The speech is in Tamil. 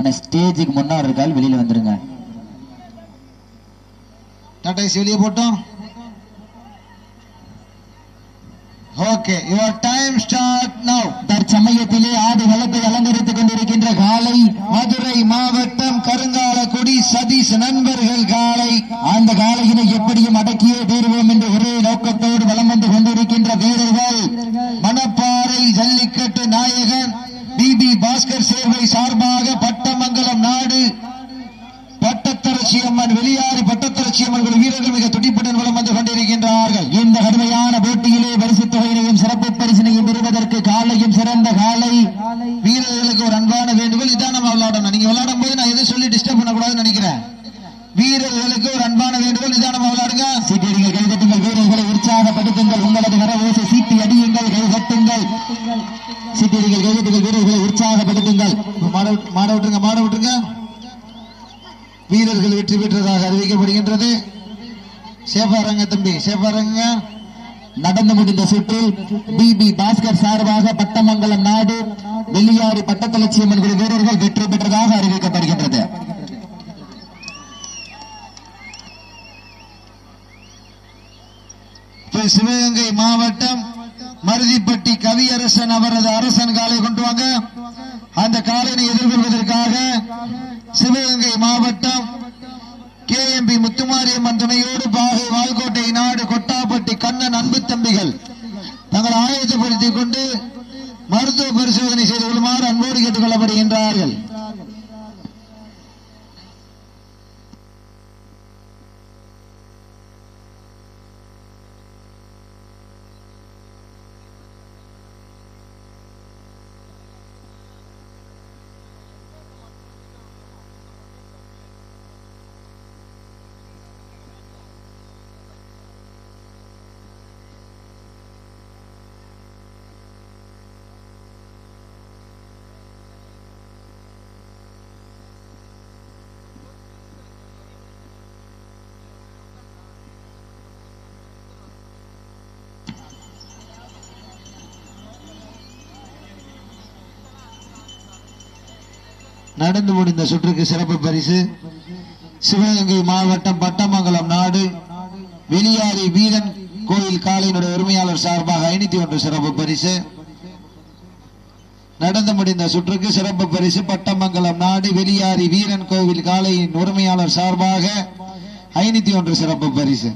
ஆனா ஸ்டேஜுக்கு முன்னாடி இருக்கால் வெளியில வந்துருங்க. டாடா ஏசி வெளியே போட்டோம். Okay your time start now தற்சமயத்திலே ஆடு வளத்தை அலங்கரித்துக் கொண்டிருக்கின்ற காலை மதுரை மாவட்டம் கருங்காலக்குடி சதீஷ் நண்பர்கள் காலை. அந்த காலையினை எப்படியும் அடக்கியே தீர்வோம் என்று ஒரே நோக்கத்தோடு வலம் வந்து கொண்டிருக்கின்ற வீரர்கள். மணப்பாறை ஜல்லிக்கட்டு நாயகன். பிபி பாஸ்கர் சேர்வை சார்பாக பட்டமங்கலம் நாடு பட்டத்தரசி அம்மன் வெளியாறு பட்டத்தரசி அம்மன் வீரர்கள் மிக துடிப்புடன் வளம் வந்து கொண்டிருக்கின்றார்கள். இந்த கடுமையான போட்டியிலே பரிசு தொகையினையும் சிறப்பு பரிசினையும் பெறுவதற்கு காலையும் சிறந்த காலை வீரர்களுக்கு ஒரு அன்பான வேண்டுகோள். இதான் நம்ம விளையாடணும். நீங்க விளையாடும் போது நான் எதுவும் சொல்லி டிஸ்டர்ப் பண்ணக்கூடாதுன்னு நினைக்கிறேன். வீரர்களுக்கு ஒரு அன்பான வேண்டுகோள். இதான் நம்ம விளையாடுங்க. சீட்டியடிகள் கைதட்டுங்கள். வீரர்களை உற்சாகப்படுத்துங்கள். உங்களது வரவு மாட மாட விட்டுருங்க மாட விட்டுருங்க. வீரர்கள் வெற்றி பெற்றதாக அறிவிக்கப்படுகின்றது. சேஃபாரங்க தம்பி சேஃபாரங்க நடந்து முடிந்த சுற்றில் பிபி பாஸ்கர் சார்பாக பட்டமங்கலம் நாடு வெள்ளியாறு பட்டத்தலட்சியம்மன் குழு வீரர்கள் வெற்றி பெற்றதாக அறிவிக்கப்படுகின்றது. சிவகங்கை மாவட்டம் மருதிப்பட்டி கவியரசன் அவரது அரசன் காலை கொண்டு வாங்க. அந்த காலனை எதிர்கொள்வதற்காக சிவகங்கை மாவட்டம் கேஎம்பி முத்துமாரியம்மன் துணையோடு பாகை வால்கோட்டை நாடு கொட்டாப்பட்டி கண்ணன் அன்பு தம்பிகள் தங்கள் ஆயத்தப்படுத்திக் கொண்டு மருத்துவ பரிசோதனை செய்து கொள்ளுமாறு அன்போடு கேட்டுக் கொள்ளப்படுகின்றார்கள் நடந்து முடிந்த சுற்றுக்கு சிறப்பு பரிசு. சிவகங்கை மாவட்டம் பட்டமங்கலம் நாடு. வெளியாரி வீரன் கோயில் காலையினுடைய உரிமையாளர் சார்பாக ஐநூத்தி ஒன்று சிறப்பு பரிசு. நடந்து முடிந்த சுற்றுக்கு சிறப்பு பரிசு பட்டமங்கலம் நாடு. வெளியாரி வீரன் கோவில் காலையின் உரிமையாளர் சார்பாக ஐநூத்தி ஒன்று சிறப்பு பரிசு.